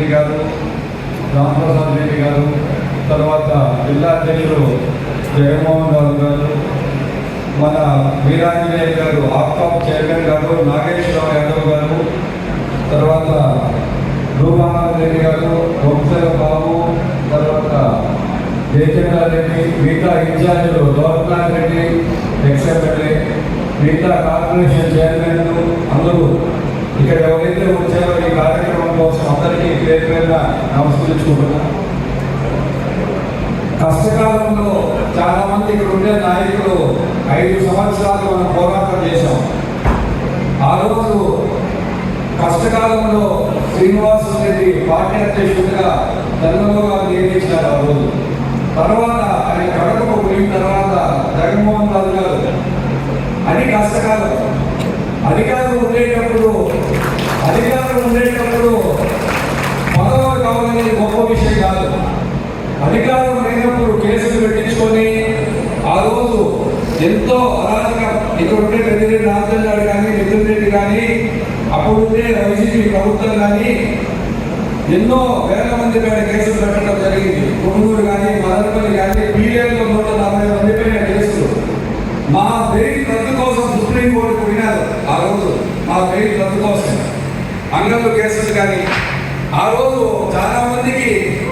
రెడ్డి గారు రామప్రసాద్ రెడ్డి గారు తర్వాత జిల్లా అధ్యక్షుడు జగన్మోహన్ రావు గారు మన వీరాంజనేయ గారు ఆప్టాప్ చైర్మన్ గారు నాగేశ్వరరావు యాదవ్ గారు తర్వాత రూపానంద రెడ్డి గారు వంశల బాబు తర్వాత జయచంద్రారెడ్డి మిగతా ఇన్ఛార్జీలు గౌరవనాథ్ రెడ్డి ఎక్స్ మిగతా కార్పొరేషన్ చైర్మన్ అందరూ ఇక్కడ ఎవరైతే వచ్చారో ఈ కార్యక్రమం పేరు నమస్కరించుకుంటున్నా కష్టకాలంలో చాలా మంది ఇక్కడ ఉండే నాయకులు ఐదు సంవత్సరాలు మనం పోరాటం చేశాం. ఆ రోజు కష్టకాలంలో శ్రీనివాస రెడ్డి పార్టీ అధ్యక్షుడిగా చంద్రబాబు గారు నియమించారు ఆ రోజు. తర్వాత ఆయన కడపకు పోయిన తర్వాత జగన్మోహన్ రాజు గారు. అది కష్టకాలం. అధికారం ఉండేటప్పుడు అధికారం ఉండేటప్పుడు అనేది గొప్ప విషయం కాదు. అధికారం లేనప్పుడు కేసులు పెట్టించుకొని ఆ రోజు ఎంతో అరాజకం ఇక్కడ ఉండే పెద్దిరెడ్డి రాజేంద్ర గారు కానీ మిథున్ రెడ్డి కానీ అప్పుడు ఉండే వైసీపీ ప్రభుత్వం కానీ ఎన్నో వేల మంది పైన కేసులు పెట్టడం జరిగింది. కొనుగోలు కానీ మదనపల్లి కానీ పీడిఎల్లో నూట నలభై మంది పైన కేసులు. మా బెయిల్ రద్దు కోసం సుప్రీంకోర్టుకు వినారు ఆ రోజు. మా బెయిల్ రద్దు కోసం. అంగళ్ళు కేసులు కానీ ఆ రోజు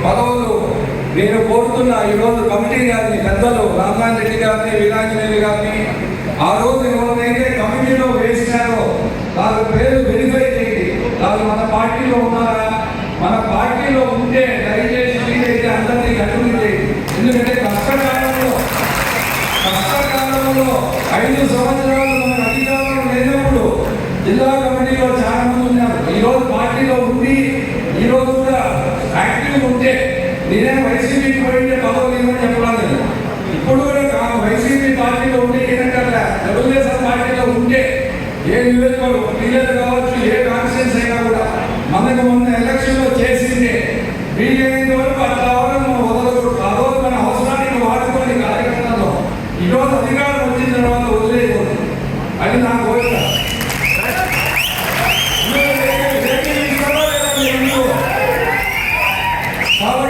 పదవులు నేను కోరుతున్న ఈరోజు కమిటీ గారిని పెద్దలు రామనాథ్ రెడ్డి గారిని వీరాంజనేయులు గారిని ఆ రోజు ఎవరైతే కమిటీలో వేసినారో వాళ్ళ పేరు వెరిఫై చేయండి. వాళ్ళు మన పార్టీలో ఉన్నారా? మన పార్టీలో ఉంటే దయచేసి మీరైతే అందరినీ కంటిన్యూ చేయండి. ఎందుకంటే కష్టకాలంలో కష్టకాలంలో ఐదు సంవత్సరాలు మన అధికారంలో లేనప్పుడు జిల్లా కమిటీలో చాలా మంది ఉన్నారు ఈ రోజు పార్టీలో ఉండి ఈ రోజు కూడా యాక్టివ్ ఉంటే నేనే వైసీపీకి పోయింటే పదవులు ఇవ్వని చెప్పలేదు. ఇప్పుడు కూడా వైసీపీ పార్టీలో ఉంటే ఏంటంటే తెలుగుదేశం పార్టీలో ఉంటే ఏ నియోజకవర్గం క్లియర్ కావచ్చు ఏ కాన్స్టిట్యూన్స్ అయినా కూడా మనకు మొన్న ఎలక్షన్లో చేసిందే వీలైనంత వరకు అట్లా అవ్వడం వదలకూడదు. ఆ రోజు మన అవసరానికి వాడుకోండి కార్యక్రమంలో ఈరోజు అధికారం వచ్చిన తర్వాత వదిలేయకూడదు. అది నా కోరిక.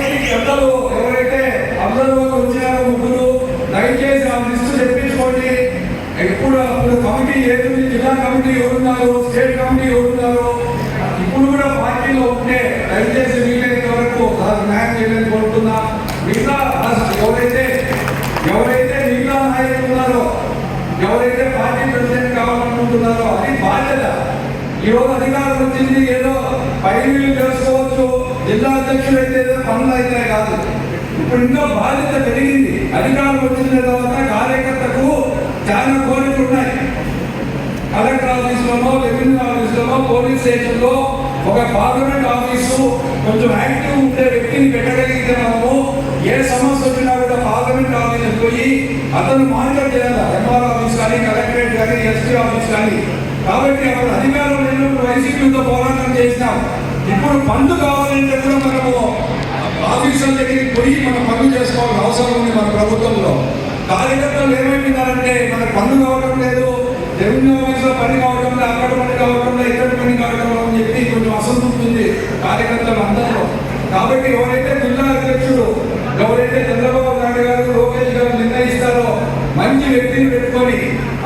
కాబట్టి పెద్దలు ఎవరైతే అందరూ వచ్చినారో ముగ్గురు దయచేసి ఆ లిస్టు తెప్పించుకోండి. ఎప్పుడు అప్పుడు కమిటీ ఏది జిల్లా కమిటీ ఎవరున్నారు స్టేట్ కమిటీ ఎవరున్నారు ఇప్పుడు కూడా పార్టీలో ఉంటే దయచేసి వీలైనంత వరకు న్యాయం చేయాలని కోరుతున్నా. మిగతా ఎవరైతే ఎవరైతే మిగతా నాయకులు ఉన్నారో ఎవరైతే పార్టీ ప్రెసిడెంట్ కావాలనుకుంటున్నారో అది బాధ్యత. ఈ రోజు అధికారం వచ్చింది ఏదో పైవీలు తెలుసుకోవాలి జిల్లా అధ్యక్షుడు అయితే ఏదో పనులు అయితే కాదు. ఇప్పుడు ఇంకా బాధ్యత పెరిగింది. అధికారం వచ్చిన తర్వాత కార్యకర్తకు చాలా కోరికలు ఉన్నాయి. కలెక్టర్ ఆఫీసులలో రెవెన్యూ ఆఫీసులలో పోలీస్ స్టేషన్లో ఒక పార్లమెంట్ ఆఫీసు కొంచెం యాక్టివ్ ఉండే వ్యక్తిని పెట్టగలిగితే మనము ఏ సమస్య వచ్చినా కూడా పార్లమెంట్ ఆఫీస్కి పోయి అతను మానిటర్ చేయాలి? ఎంఆర్ ఆఫీస్ కానీ కలెక్టరేట్ కానీ ఎస్పీ ఆఫీస్ కానీ. కాబట్టి అక్కడ అధికారం వైసీపీతో పోరాటం చేసినాం. ఇప్పుడు పన్ను కావాలంటే కూడా మనము ఆఫీసుల దగ్గరికి పోయి మనం పనులు చేసుకోవాల్సిన అవసరం ఉంది మన ప్రభుత్వంలో. కార్యకర్తలు ఏమైపోయినారంటే మనకు పన్ను కావడం లేదు రెవెన్యూ ఆఫీస్లో పని కావడం లేదు అక్కడ పని కావడం లేదు ఇక్కడ పని కావడం అని చెప్పి కొంచెం అసంతృప్తి ఉంది కార్యకర్తలు అందరిలో కాబట్టి ఎవరైతే జిల్లా అధ్యక్షుడు ఎవరైతే చంద్రబాబు నాయుడు గారు లోకేష్ గారు నిర్ణయిస్తారో మంచి వ్యక్తిని పెట్టుకొని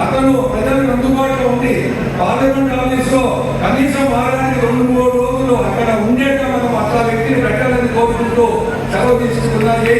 అతను ప్రజలకు అందుబాటులో ఉండి పార్లమెంట్ ఆఫీస్లో తీసుకుంటున్నా ఏ